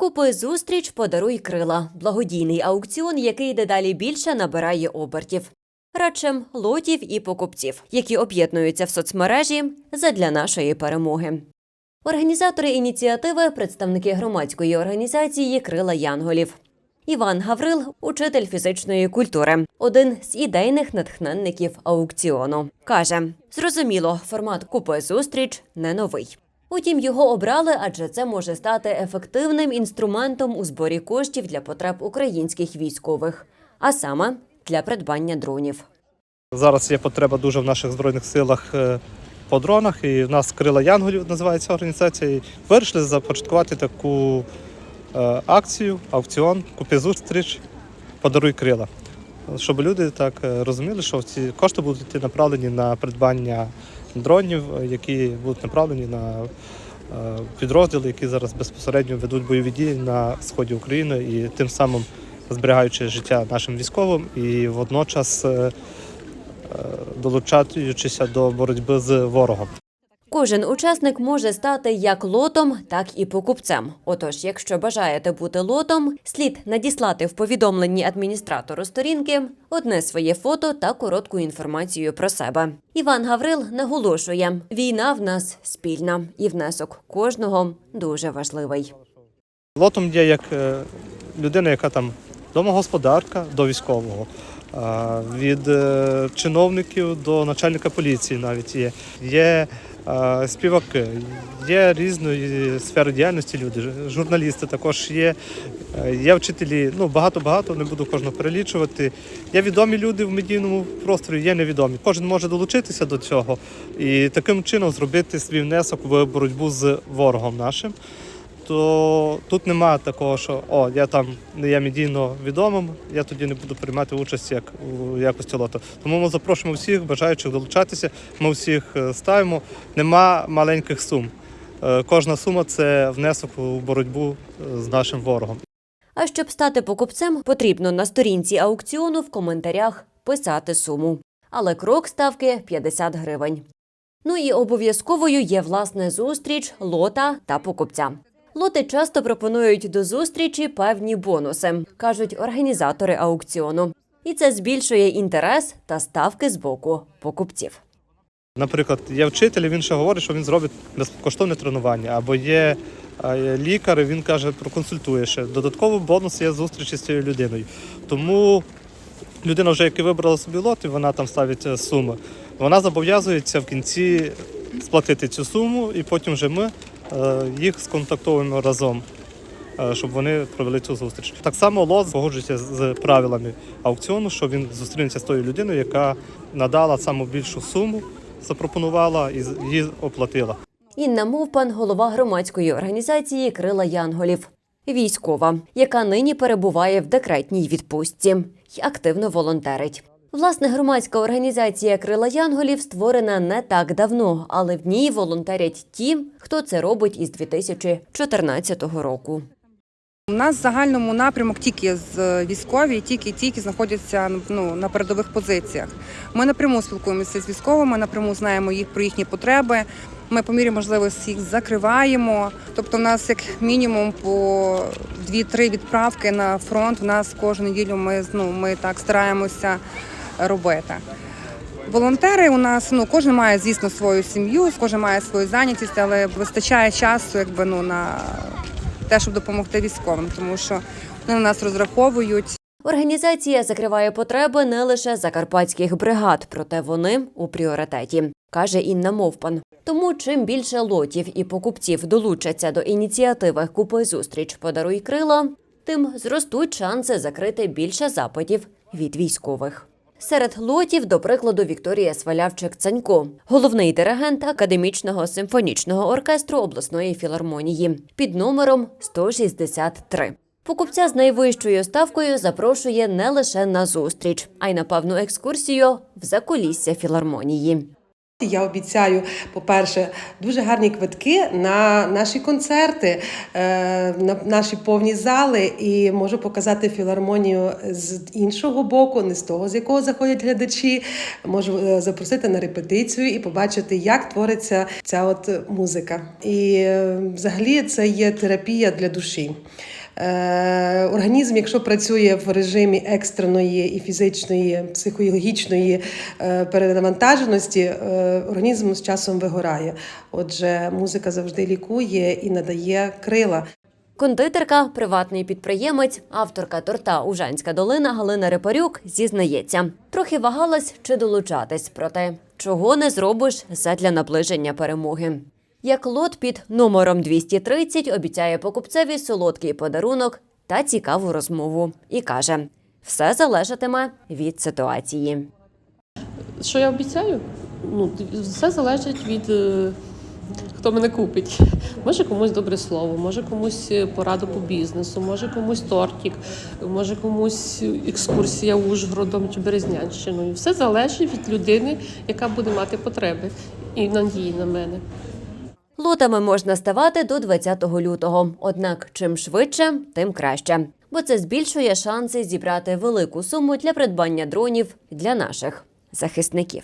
Купи зустріч, подаруй крила. Благодійний аукціон, який дедалі більше набирає обертів. Радше лотів і покупців, які об'єднуються в соцмережі задля нашої перемоги. Організатори ініціативи представники громадської організації Крила Янголів. Іван Гаврил, учитель фізичної культури, один з ідейних натхненників аукціону. Каже: зрозуміло, формат купи зустріч не новий. Утім, його обрали, адже це може стати ефективним інструментом у зборі коштів для потреб українських військових, а саме для придбання дронів. Зараз є потреба дуже в наших збройних силах е, по дронах, і в нас крила Янголів називається організація. І вирішили започаткувати таку е, акцію, аукціон, купи зустріч, подаруй крила. Щоб люди так е, розуміли, що ці кошти будуть направлені на придбання дронів, е, які будуть направлені на е, підрозділи, які зараз безпосередньо ведуть бойові дії на сході України і тим самим зберігаючи життя нашим військовим і водночас долучаючися до боротьби з ворогом. Кожен учасник може стати як лотом, так і покупцем. Отож, якщо бажаєте бути лотом, слід надіслати в повідомленні адміністратору сторінки одне своє фото та коротку інформацію про себе. Іван Гаврил наголошує: війна в нас спільна, і внесок кожного дуже важливий. Лотом є як е, людина, яка там домогосподарка до військового, від е, чиновників до начальника поліції навіть є. Є співаки, є різної сфери діяльності люди, журналісти також є, е, є вчителі, ну багато-багато, не буду кожного перелічувати. Є відомі люди в медійному просторі, є невідомі. Кожен може долучитися до цього і таким чином зробити свій внесок в боротьбу з ворогом нашим то тут немає такого, що о, я там не є медійно відомим, я тоді не буду приймати участь як у якості лото. Тому ми запрошуємо всіх бажаючих долучатися. Ми всіх е, ставимо. Нема маленьких сум. Е, Кожна сума це внесок у боротьбу е, з нашим ворогом. А щоб стати покупцем, потрібно на сторінці аукціону в коментарях писати суму. Але крок ставки 50 гривень. Ну і обов'язковою є власне зустріч лота та покупця. Лоти часто пропонують до зустрічі певні бонуси, кажуть організатори аукціону. І це збільшує інтерес та ставки з боку покупців. Наприклад, є вчитель, він ще говорить, що він зробить безкоштовне тренування, або є лікар, він каже, проконсультує ще. Додатковий бонус є зустрічі з цією людиною. Тому людина, вже яка вибрала собі лот, і вона там ставить е, суми, вона зобов'язується в кінці сплатити цю суму, і потім вже ми їх сконтактуємо разом. е, Щоб вони провели цю зустріч. Так само лот погоджується з правилами аукціону, що він зустрінеться з тою людиною, яка надала саму більшу суму, запропонувала і її оплатила. Інна Мовпан, голова громадської організації Крила Янголів, військова, яка нині перебуває в декретній відпустці й активно волонтерить. Власне, громадська організація Крила Янголів створена не так давно, але в ній волонтерять ті, хто це робить із 2014 року. У нас в загальному напрямок тільки з військові, тільки ті, які знаходяться ну, на передових позиціях. Ми напряму спілкуємося з військовими, напряму знаємо їх про їхні потреби. Ми по мірі можливості їх закриваємо. Тобто, у нас як мінімум по 2-3 відправки на фронт. У нас кожну неділю ми ну, ми так стараємося робити. Волонтери у нас ну кожен має, звісно, свою сім'ю, кожен має свою зайнятість, але вистачає часу, якби ну на те, щоб допомогти військовим, тому що вони на нас розраховують. Організація закриває потреби не лише закарпатських бригад, проте вони у пріоритеті, каже Інна Мовпан. Тому чим більше лотів і покупців долучаться до ініціативи Купи зустріч подаруй крила, тим зростуть шанси закрити більше запитів від військових. Серед лотів, до прикладу, Вікторія Свалявчик-Цанько, головний диригент академічного симфонічного оркестру обласної філармонії під номером 163. Покупця з найвищою ставкою запрошує не лише на зустріч, а й на певну екскурсію в закулісся філармонії. Я обіцяю, по-перше, дуже гарні квитки на наші концерти, е, на наші повні зали, і можу показати філармонію з іншого боку, не з того, з якого заходять глядачі. Можу е, запросити на репетицію і побачити, як твориться ця от музика. І е, взагалі це є терапія для душі. Організм, якщо працює в режимі екстреної і фізичної, психологічної перенавантаженості, організм з часом вигорає. Отже, музика завжди лікує і надає крила. Кондитерка, приватний підприємець, авторка торта Ужанська долина Галина Репарюк зізнається, трохи вагалась чи долучатись, проте чого не зробиш задля наближення перемоги. Як лот під номером 230 обіцяє покупцеві солодкий подарунок та цікаву розмову і каже: все залежатиме від ситуації. Що я обіцяю? Ну, все залежить від е, хто мене купить. Може комусь добре слово, може комусь е, пораду по бізнесу, може комусь тортик, може комусь екскурсія Ужгородом чи Березнянщиною. Все залежить від людини, яка буде мати потреби і надії на мене. Лотами можна ставати до 20 лютого. Однак, чим швидше, тим краще. Бо це збільшує шанси зібрати велику суму для придбання дронів для наших захисників.